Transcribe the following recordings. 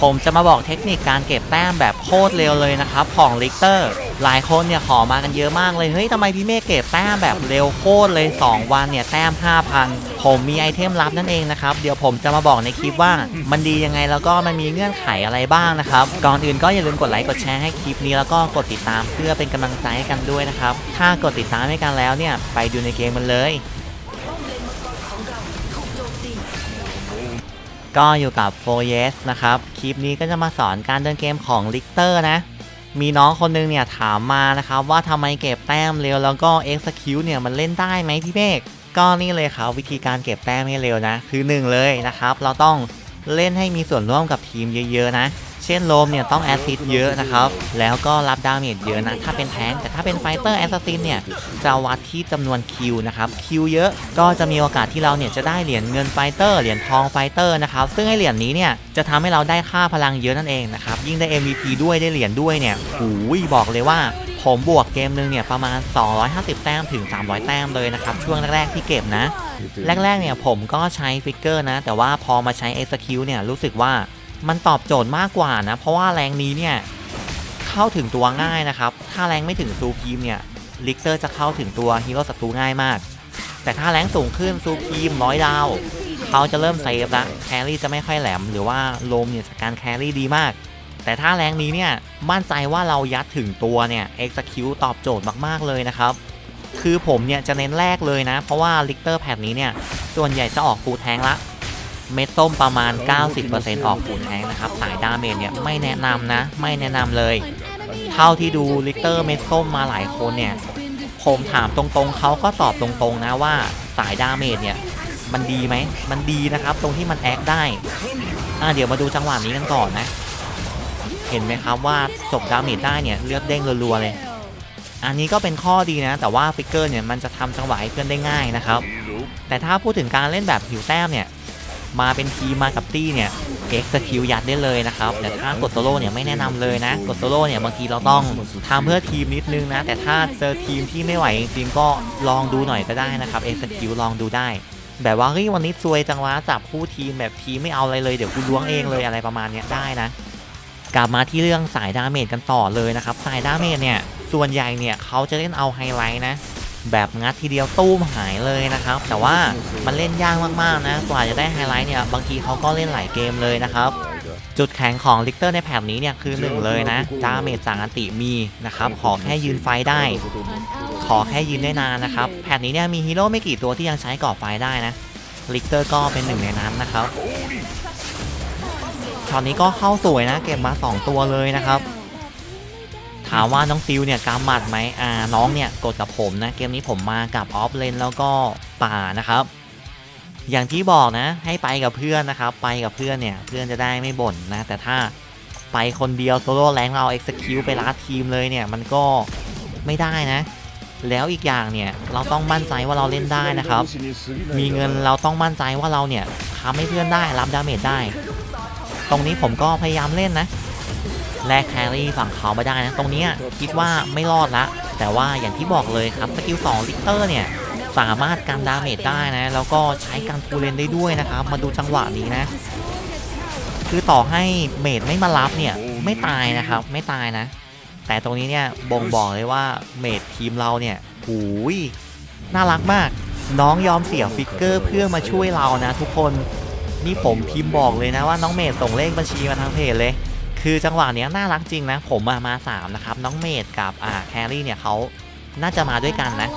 ผมจะมาบอกเทคนิคการเก็บแต้มแบบโคตรเร็วเลยนะครับของลิกเตอร์ หลายคนเนี่ยขอมากันเยอะมากเลย เฮ้ยทำไมพี่เมฆเก็บแต้มแบบเร็วโคตรเลย 2 วันเนี่ยแต้ม 5,000 ผมมีไอเทมลับนั่นเองนะครับ เดี๋ยวผมจะมาบอกในคลิปว่ามันดียังไงแล้วก็มันมีเงื่อนไขอะไรบ้างนะครับ ก่อนอื่นก็อย่าลืมกดไลค์กดแชร์ให้คลิปนี้แล้วก็กดติดตามเพื่อเป็นกำลังใจให้กันด้วยนะครับ ถ้ากดติดตามให้กันแล้วเนี่ยไปดูในเกมมันเลย ก็อยู่กับ 4 yes นะครับ คลิปนี้ก็จะมาสอนการเดินเกมของลิกเตอร์นะ มีน้องคนนึงเนี่ยถามมานะครับ ว่าทำไมเก็บแต้มเร็วแล้วก็ execute เนี่ยมันเล่นได้ไหมพี่เมฆก็นี่เลยครับวิธีการเก็บแต้มให้เร็วนะ คือหนึ่งเลยนะครับ เราต้องเล่นให้มีส่วนร่วมกับทีมเยอะ ๆ นะ เช่นโลมเนี่ยต้องแอซิสเยอะนะครับ แล้วก็รับดาเมจเยอะนะ ถ้าเป็นแทงแต่ถ้าเป็นไฟเตอร์แอสซินเนี่ยจะวัดที่จำนวนคิวนะครับ คิวเยอะก็จะมีโอกาสที่เราเนี่ยจะได้เหรียญเงินไฟเตอร์เหรียญทองไฟเตอร์นะครับ ซึ่งไอเหรียญนี้เนี่ยจะทำให้เราได้ค่าพลังเยอะนั่นเองนะครับ ยิ่งได้ MVP ด้วยได้เหรียญด้วยเนี่ยหูยบอกเลยว่าผมบวกเกมนึงเนี่ยประมาณ 250 แต้มถึง 300 แต้มเลยนะครับ ช่วงแรก ๆ ที่เก็บนะ แรก ๆ เนี่ยผมก็ใช้ฟิกเกอร์นะ แต่ว่าพอมาใช้ execute เนี่ยรู้สึกว่า มันตอบโจทย์มากกว่านะ เพราะว่าแรงนี้เนี่ยเข้าถึงตัวง่ายนะครับ ถ้าแรงไม่ถึงซูพีมเนี่ยลิกเตอร์จะเข้าถึงตัวฮีโร่ศัตรูง่ายมาก แต่ถ้าแรงสูงขึ้นซูพีมร้อยดาวเขาจะเริ่มเซฟละแครี่จะไม่ค่อยแหลม หรือว่าโลมเนี่ยจากการแครี่ดีมาก แต่ถ้าแรงนี้เนี่ยมั่นใจว่าเรายัดถึงตัวเนี่ย execute ตอบโจทย์มากๆเลยนะครับคือผมเนี่ยจะเน้นแรกเลยนะ เพราะว่าลิกเตอร์แพดนี้เนี่ยส่วนใหญ่จะออกฟูลแทงละ เม็ดส้มประมาณ 90%ออกฟูลแทงนะครับ สายดาเมจเนี่ยไม่แนะนำนะ ไม่แนะนำเลย เท่าที่ดูลิเตอร์เม็ดส้มมาหลายคนเนี่ย ผมถามตรงๆ เขาก็ตอบตรงๆนะว่าสายดาเมจเนี่ย มันดีไหม มันดีนะครับ ตรงที่มันแอคได้ อะเดี๋ยวมาดูจังหวะนี้กันก่อนนะ เห็นไหมครับว่าจบดาเมจได้เนี่ยเลือดเด้งรัวๆเลย อันนี้ก็เป็นข้อดีนะ แต่ว่าฟิกเกอร์เนี่ยมันจะทำจังหวะให้เพื่อนได้ง่ายนะครับ แต่ถ้าพูดถึงการเล่นแบบหิวแต้มเนี่ย มาเป็นทีมากับตี้เนี่ยเอ็กซ์คิวยัดได้เลยนะครับ แต่ถ้ากดโซโล่เนี่ยไม่แนะนำเลยนะ กดโซโล่เนี่ยบางทีเราต้องทำเพื่อทีมนิดนึงนะ แต่ถ้าเจอทีมที่ไม่ไหวจริงๆก็ลองดูหน่อยก็ได้นะครับเอ็กซ์คิวลองดูได้ แบบว่าเฮ้ยวันนี้ซวยจังวะจับคู่ทีมแบบทีมไม่เอาอะไรเลยเดี๋ยวกูล้วงเองเลยอะไรประมาณนี้ได้นะกลับมาที่เรื่องสายดาเมจกันต่อเลยนะครับ สายดาเมจเนี่ยส่วนใหญ่เนี่ยเขาจะเล่นเอาไฮไลท์นะ แบบงัดทีเดียวตู้มหายเลยนะครับ แต่ว่ามันเล่นยากมากๆนะกว่าจะได้ไฮไลท์เนี่ยบางทีเขาก็เล่นหลายเกมเลยนะครับจุดแข็งของลิกเตอร์ในแผบนี้เนี่ยคือหนึ่งเลยนะดาเมจจากอันติมีนะครับ ขอแค่ยืนไฟได้ ขอแค่ยืนได้นานนะครับ แผบนี้เนี่ยมีฮีโร่ไม่กี่ตัวที่ยังใช้ก่อไฟได้นะลิกเตอร์ก็เป็นหนึ่งในนั้นนะครับช็อตนี้ก็เข้าสวยนะ เก็บมา 2 ตัวเลยนะครับ ถามว่าน้องซิลเนี่ยกำหมัดไหมอ่าน้องเนี่ยกดกับผมนะเกมนี้ผมมากับออฟเลนแล้วก็ป่านะครับ อย่างที่บอกนะให้ไปกับเพื่อนนะครับ ไปกับเพื่อนเนี่ยเพื่อนจะได้ไม่บ่นนะ แต่ถ้าไปคนเดียวโซโล่แรงเรา execute ไปลัดทีมเลยเนี่ยมันก็ไม่ได้นะแล้วอีกอย่างเนี่ยเราต้องมั่นใจว่าเราเล่นได้นะครับ มีเงินเราต้องมั่นใจว่าเราเนี่ยทำให้เพื่อนได้รับดาเมจได้ ตรงนี้ผมก็พยายามเล่นนะ แลกแครี่ฝั่งเขาไม่ได้นะ ตรงนี้คิดว่าไม่รอดละ แต่ว่าอย่างที่บอกเลยครับสกิล2ลิกเตอร์เนี่ยสามารถกันดาเมจได้นะ แล้วก็ใช้การทูเลนได้ด้วยนะครับ มาดูจังหวะนี้นะ คือต่อให้เมดไม่มารับเนี่ย ไม่ตายนะครับ ไม่ตายนะ แต่ตรงนี้เนี่ยบ่งบอกเลยว่าเมดทีมเราเนี่ยหูยน่ารักมาก น้องยอมเสียฟิกเกอร์เพื่อมาช่วยเรานะ ทุกคน นี่ผมพิมพ์บอกเลยนะว่าน้องเมดส่งเลขบัญชีมาทางเพจเลย คือจังหวะเนี้ยน่ารักจริงนะ ผมมามาสามนะครับ น้องเมดกับอ่าแครี่เนี่ยเขาน่าจะมาด้วยกันนะ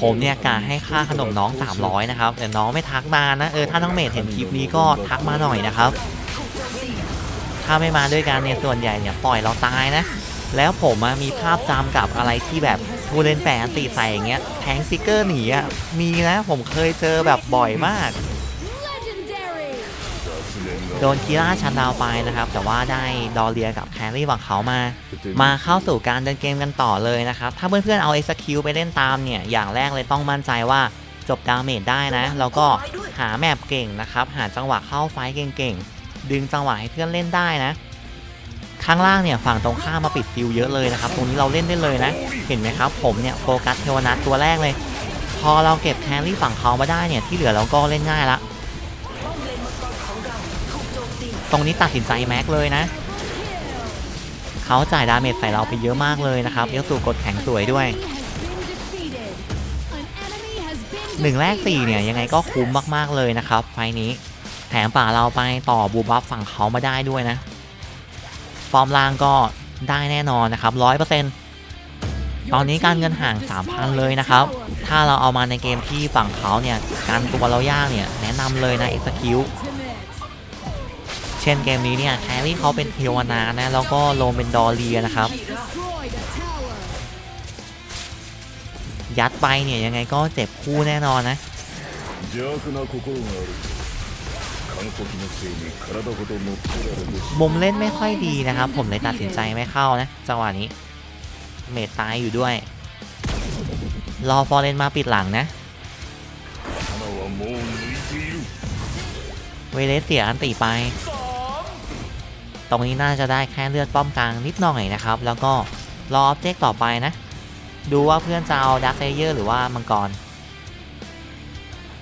ผมเนี่ยกะให้ค่าขนมน้อง 300 นะครับ แต่น้องไม่ทักมานะ เออ ถ้าน้องเมดเห็นคลิปนี้ก็ทักมาหน่อยนะครับ ถ้าไม่มาด้วยกันเนี่ย ส่วนใหญ่เนี่ยปล่อยเราตายนะ แล้วผมมีภาพจำกับอะไรที่แบบทูเลนแปะอันติใส่อย่างเงี้ย แทงฟิกเกอร์หนีอะ มีนะ ผมเคยเจอแบบบ่อยมาก โดนคีร่าชันดาวไปนะครับ แต่ว่าได้ดอเรียกับแครี่ฝั่งเขามา มาเข้าสู่การเดินเกมกันต่อเลยนะครับ ถ้าเพื่อนๆเอา execute ไปเล่นตามเนี่ย อย่างแรกเลยต้องมั่นใจว่าจบดาเมจได้นะ แล้วก็หาแมปเก่งนะครับ หาจังหวะเข้าไฟต์เก่งๆ ดึงจังหวะให้เพื่อนเล่นได้นะ ข้างล่างเนี่ยฝั่งตรงข้ามมาปิดฟิวเยอะเลยนะครับ ตรงนี้เราเล่นได้เลยนะ เห็นไหมครับ ผมเนี่ยโฟกัสเทวนัทตัวแรกเลย พอเราเก็บแครี่ฝั่งเขามาได้เนี่ยที่เหลือเราก็เล่นง่ายละ ตรงนี้ตัดสินใจแม็กเลยนะเขาจ่ายดาเมจใส่เราไปเยอะมากเลยนะครับเอลสูกดแข็งสวยด้วยหนึ่งแรกสี่เนี่ยยังไงก็คุ้มมากๆเลยนะครับ ไฟนี้แถมป่าเราไปต่อบูบัฟฝั่งเขามาได้ด้วยนะ ฟอร์มล่างก็ได้แน่นอนนะครับร้อยเปอร์เซ็นต์ตอนนี้การเงินห่าง 3,000 เลยนะครับ ถ้าเราเอามาในเกมที่ฝั่งเขาเนี่ย การตัวเรายากเนี่ย แนะนำเลยนะ execute เช่นเกมนี้เนี่ยแฮร์รี่เขาเป็นเทวนานะ แล้วก็โลมเป็นดอรีนะครับ ยัดไปเนี่ยยังไงก็เจ็บคู่แน่นอนนะมุมเล่นไม่ค่อยดีนะครับ ผมเลยตัดสินใจไม่เข้านะจังหวะนี้ เมทตายอยู่ด้วย รอฟอร์เรนมาปิดหลังนะเวเลสเสียอันตีไป ตรงนี้น่าจะได้แค่เลือดป้อมกลางนิดหน่อยนะครับ แล้วก็รอออบเจกต์ต่อไปนะ ดูว่าเพื่อนจะเอาดักเซเยอร์หรือว่ามังกร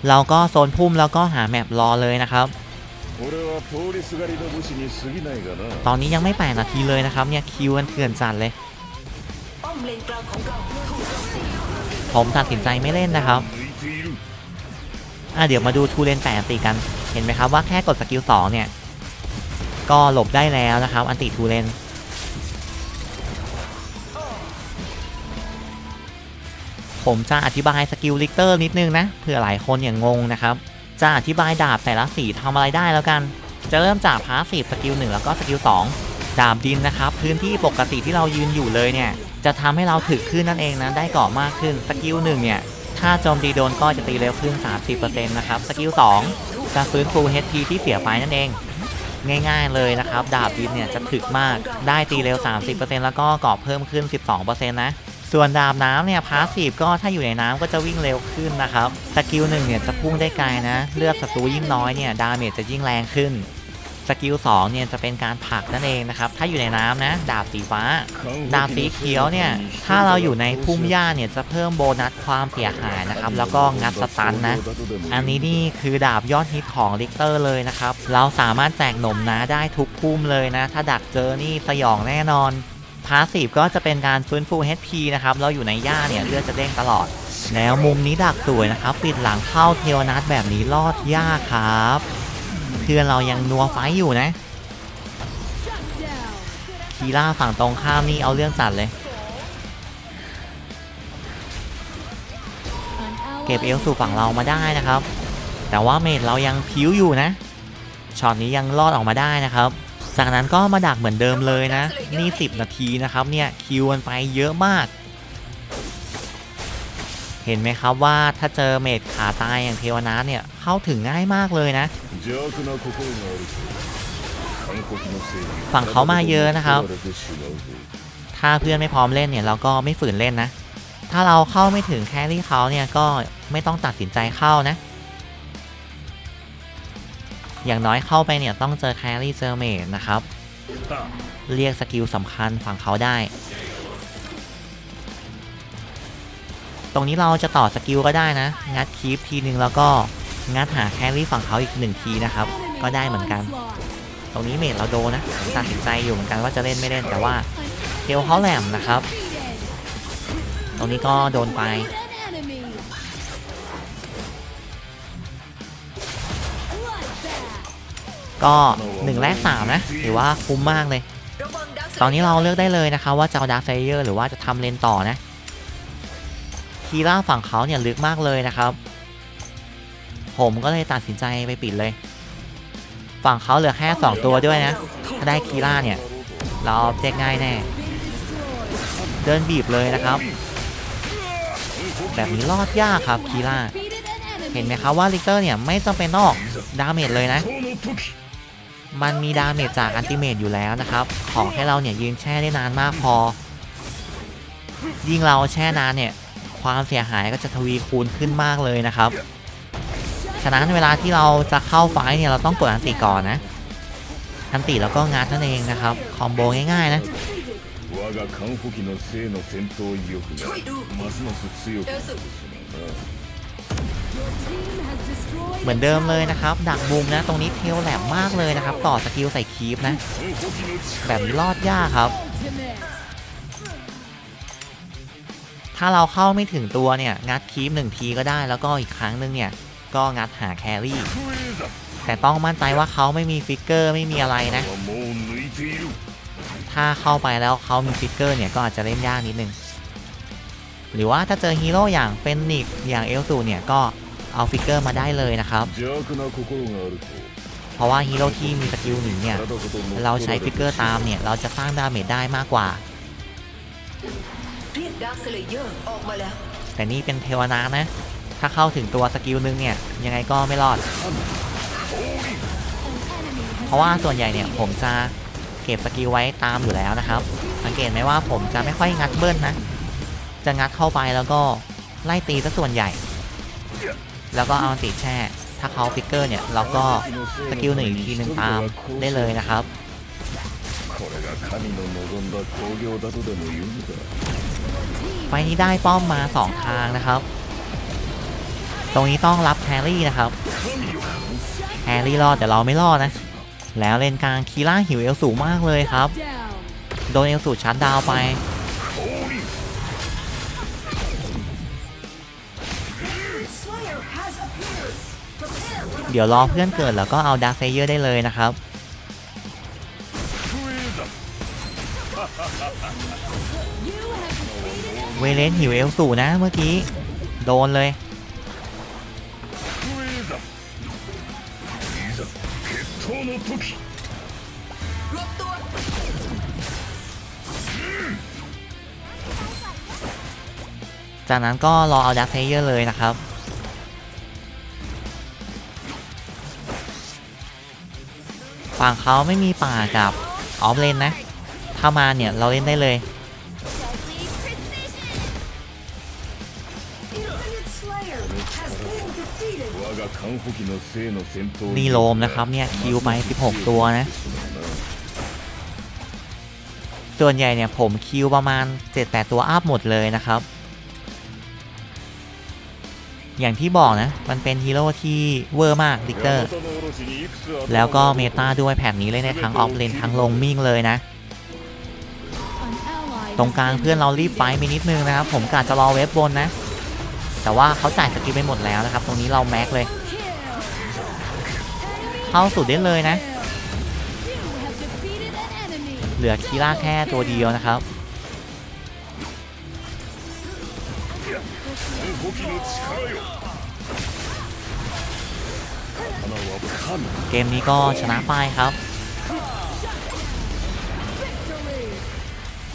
เราก็โซนพุ่มแล้วก็หาแมปรอเลยนะครับ ตอนนี้ยังไม่แปดนาทีเลยนะครับเนี่ยคิวมันเถื่อนจัดเลย ผมตัดสินใจไม่เล่นนะครับอะเดี๋ยวมาดูทูเลนแปดตีกัน เห็นไหมครับว่าแค่กดสกิลสองเนี่ย ก็หลบได้แล้วนะครับ อันติทูเลนผมจะอธิบายสกิลลิกเตอร์นิดนึงนะเผื่อหลายคนอย่างงงนะครับ จะอธิบายดาบแต่ละสีทำอะไรได้แล้วกัน จะเริ่มจากพาสซีฟสกิล1แล้วก็สกิล2ดาบดินนะครับ พื้นที่ปกติที่เรายืนอยู่เลยเนี่ย จะทำให้เราถึกขึ้นนั่นเองนะ ได้เกาะมากขึ้นสกิล1เนี่ย ถ้าโจมตีโดนก็จะตีเร็วขึ้น 30%นะครับ สกิล2จะฟื้นฟู HP ที่เสียไปนั่นเอง ง่าย ๆเลยนะครับ ดาบดินเนี่ยจะถึกมากได้ตีเร็ว 30%แล้วก็เกาะเพิ่มขึ้น 12%นะส่วนดาบน้ำเนี่ยพาสซีฟก็ถ้าอยู่ในน้ำก็จะวิ่งเร็วขึ้นนะครับสกิลหนึ่งเนี่ยจะพุ่งได้ไกลนะ เลือดศัตรูยิ่งน้อยเนี่ยดาเมจจะยิ่งแรงขึ้น สกิล2เนี่ยจะเป็นการผลักนั่นเองนะครับ ถ้าอยู่ในน้ำนะ ดาบสีฟ้า ดาบสีเขียวเนี่ย ถ้าเราอยู่ในพุ่มหญ้าเนี่ยจะเพิ่มโบนัสความเสียหายนะครับ แล้วก็งัดสตันนะ อันนี้นี่คือดาบยอดฮิตของลิกเตอร์เลยนะครับ เราสามารถแจกหนมนะได้ทุกพุ่มเลยนะ ถ้าดักเจอนี่สยองแน่นอนพาสซีฟก็จะเป็นการฟื้นฟู HP นะครับ เราอยู่ในหญ้าเนี่ยเลือดจะเด้งตลอด แล้วมุมนี้ดักสวยนะครับ ปิดหลังเข้าเทวนัทแบบนี้รอดยากครับเพื่อนเรายังนัวไฟอยู่นะ คีล่าฝั่งตรงข้ามนี่เอาเรื่องจัดเลย เก็บเอลสู่ฝั่งเรามาได้นะครับ แต่ว่าเมดเรายังพิ้วอยู่นะ ช็อตนี้ยังรอดออกมาได้นะครับ จากนั้นก็มาดักเหมือนเดิมเลยนะ นี่ 10 นาทีนะครับเนี่ยคิวกันไปเยอะมาก เห็นไหมครับว่าถ้าเจอเมดขาตายอย่างเทวนาเนี่ยเข้าถึงง่ายมากเลยนะ ฝั่งเขามาเยอะนะครับ ถ้าเพื่อนไม่พร้อมเล่นเนี่ยเราก็ไม่ฝืนเล่นนะ ถ้าเราเข้าไม่ถึงแครี่เขาเนี่ยก็ไม่ต้องตัดสินใจเข้านะ อย่างน้อยเข้าไปเนี่ยต้องเจอแครี่เจอเมดนะครับ เรียกสกิลสำคัญฝั่งเขาได้ รงนี้เราจะต่อสกิลก็ได้นะ งัดคีปทีนึงแล้วก็งัดหาแครี่ฝั่งเขาอีกหนึ่งทีนะครับ ก็ได้เหมือนกัน ตรงนี้เมดเราโดนนะตัดสินใจอยู่เหมือนกันว่าจะเล่นไม่เล่นแต่ว่าเทลเขาแหลมนะครับ ตรงนี้ก็โดนไปก็1แรก3นะถือว่าคุ้มมากเลย ตอนนี้เราเลือกได้เลยนะคะว่าจะเอาดาร์คไซเยอร์หรือว่าจะทำเลนต่อนะ ทีล่าฝั่งเขาเนี่ยลึกมากเลยนะครับ ผมก็เลยตัดสินใจไปปิดเลย ฝั่งเขาเหลือแค่ 2 ตัวด้วยนะ ถ้าได้คีล่าเนี่ย เราเจ๊กง่ายแน่ เดินบีบเลยนะครับ แบบนี้รอดยากครับคีล่า เห็นไหมครับว่าลิเตอร์เนี่ยไม่จำเป็นต้องดาเมจเลยนะ มันมีดาเมจจากอันติเมตอยู่แล้วนะครับ ขอให้เราเนี่ยยืนแช่ได้นานมากพอ ยิ่งเราแช่นานเนี่ย ความเสียหายก็จะทวีคูณขึ้นมากเลยนะครับ ฉะนั้นเวลาที่เราจะเข้าไฟเนี่ยเราต้องกดอันติก่อนนะอันติแล้วก็งัดนั่นเองนะครับ คอมโบง่ายๆนะเหมือนเดิมเลยนะครับ ดักบุมนะ ตรงนี้เทลแหลมมากเลยนะครับ ต่อสกิลใส่คีฟนะ แบบรอดยากครับ ถ้าเราเข้าไม่ถึงตัวเนี่ย งัดคีปหนึ่งทีก็ได้แล้วก็อีกครั้งนึงเนี่ย ก็งัดหาแครี่ แต่ต้องมั่นใจว่าเขาไม่มีฟิกเกอร์ไม่มีอะไรนะ ถ้าเข้าไปแล้วเขามีฟิกเกอร์เนี่ย ก็อาจจะเล่นยากนิดนึง หรือว่าถ้าเจอฮีโร่อย่างเฟนนิกอย่างเอลซูเนี่ยก็เอาฟิกเกอร์มาได้เลยนะครับ เพราะว่าฮีโร่ที่มีสกิลหนีเนี่ย เราใช้ฟิกเกอร์ตามเนี่ย เราจะสร้างดาเมจได้มากกว่า เรียกดาร์คสเลเยอร์ออกมาแล้ว แต่นี่เป็นเทวนานะ ถ้าเข้าถึงตัวสกิลนึงเนี่ย ยังไงก็ไม่รอด เพราะว่าส่วนใหญ่เนี่ยผมจะเก็บสกิลไว้ตามอยู่แล้วนะครับ สังเกตไหมว่าผมจะไม่ค่อยงัดเบิ้ลนะ จะงัดเข้าไปแล้วก็ไล่ตีซะส่วนใหญ่ แล้วก็เอาอันติแช่ ถ้าเขาฟิกเกอร์เนี่ย เราก็สกิลหนึ่งอีกทีหนึ่งตามได้เลยนะครับ これが神の望んだ興行だとでも言うのか ไฟนี้ได้ป้อมมา 2 ทางนะครับ ตรงนี้ต้องรับแครี่นะครับแครี่รอดแต่เราไม่รอดนะ แล้วเลนกลางคีร่าหิวเอลสูมากเลยครับ โดนเอลสูชัดดาวไป เดี๋ยวรอเพื่อนเกิดแล้วก็เอาดาร์เซเยอร์ได้เลยนะครับ เวเลนหิวเอลสูนะเมื่อกี้ โดนเลย จากนั้นก็รอเอาดักเทเยอร์เลยนะครับฝั่งเขาไม่มีป่ากับออฟเลนนะ ถ้ามาเนี่ยเราเล่นได้เลย นี่โลมนะครับเนี่ยคิวไป16 ตัวนะ ส่วนใหญ่เนี่ยผมคิวประมาณ 7-8 ตัวอัพหมดเลยนะครับ อย่างที่บอกนะ มันเป็นฮีโร่ที่เวอร์มากดิกเตอร์ แล้วก็เมตาด้วยแผนนี้เลยในทางออฟเลนทางลงมิ่งเลยนะตรงกลางเพื่อนเรารีบไฟไปนิดนึงนะครับ ผมกะจะรอเวฟบนนะ แต่ว่าเขาจ่ายสกิลไปหมดแล้วนะครับ ตรงนี้เราแม็กเลย เข้าสุดได้เลยนะ เหลือคีร่าแค่ตัวเดียวนะครับเกมนี้ก็ชนะไปครับ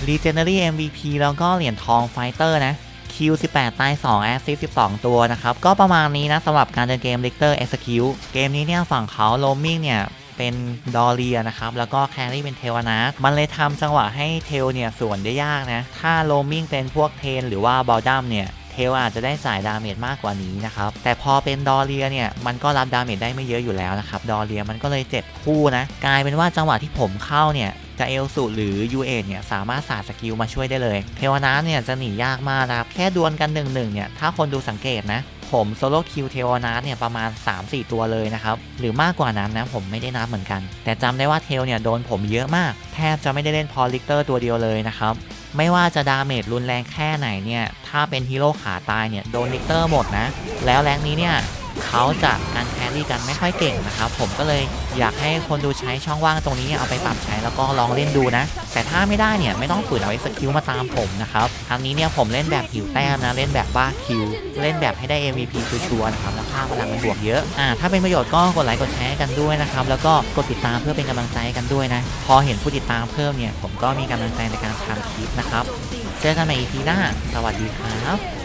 รี Legendary MVP แล้วก็เหรียญทองไฟเตอร์นะ Q18 ตาย2 a s s i s t 12 ตัวนะครับ ก็ประมาณนี้นะสำหรับการเดินเกมลิกเตอร์เอ็กซ์คิวเกมนี้เนี่ยฝั่งเขาโลมิงเนี่ยเป็นดอเรียนะครับ แล้วก็แครี่เป็นเทวนามันเลยทำจังหวะให้เทลเนี่ยส่วนได้ยากนะ ถ้าโลมิงเป็นพวกเทนหรือว่าบอลดัมเนี่ย เทลอาจจะได้จ่ายดาเมจมากกว่านี้นะครับ แต่พอเป็นดอเรียเนี่ย มันก็รับดาเมจได้ไม่เยอะอยู่แล้วนะครับ ดอเรียมันก็เลยเจ็บคู่นะ กลายเป็นว่าจังหวะที่ผมเข้าเนี่ยจะเอลสุหรือยูเอเนี่ยสามารถสาดสกิลมาช่วยได้เลย เทวนาเนี่ยจะหนียากมากนะครับ แค่ดวลกันหนึ่งหนึ่งเนี่ย ถ้าคนดูสังเกตนะ ผมโซโล่คิวเทวนาเนี่ยประมาณ 3-4 ตัวเลยนะครับ หรือมากกว่านั้นนะผมไม่ได้นับเหมือนกัน แต่จำได้ว่าเทลเนี่ยโดนผมเยอะมาก แทบจะไม่ได้เล่นพอลิกเตอร์ตัวเดียวเลยนะครับ ไม่ว่าจะดาเมจรุนแรงแค่ไหนเนี่ย ถ้าเป็นฮีโร่ขาตายเนี่ยโดนนิกเตอร์หมดนะ แล้วแรงนี้เนี่ย เขาจะการแครี่กันไม่ค่อยเก่งนะครับ ผมก็เลยอยากให้คนดูใช้ช่องว่างตรงนี้เอาไปปรับใช้แล้วก็ลองเล่นดูนะ แต่ถ้าไม่ได้เนี่ยไม่ต้องฝืนเอาไอ้สกิลมาตามผมนะครับครั้งนี้เนี่ยผมเล่นแบบหิวแต้มนะเล่นแบบบ้าคิว เล่นแบบให้ได้ MVP ชัวร์นะครับแล้วค่าพลังมันบวกเยอะอ่าถ้าเป็นประโยชน์ก็กดไลค์กดแชร์กันด้วยนะครับแล้วก็กดติดตามเพื่อเป็นกำลังใจกันด้วยนะพอเห็นผู้ติดตามเพิ่มเนี่ยผมก็มีกำลังใจในการทำคลิปนะครับเจอกันใหม่ EP หน้าสวัสดีครับ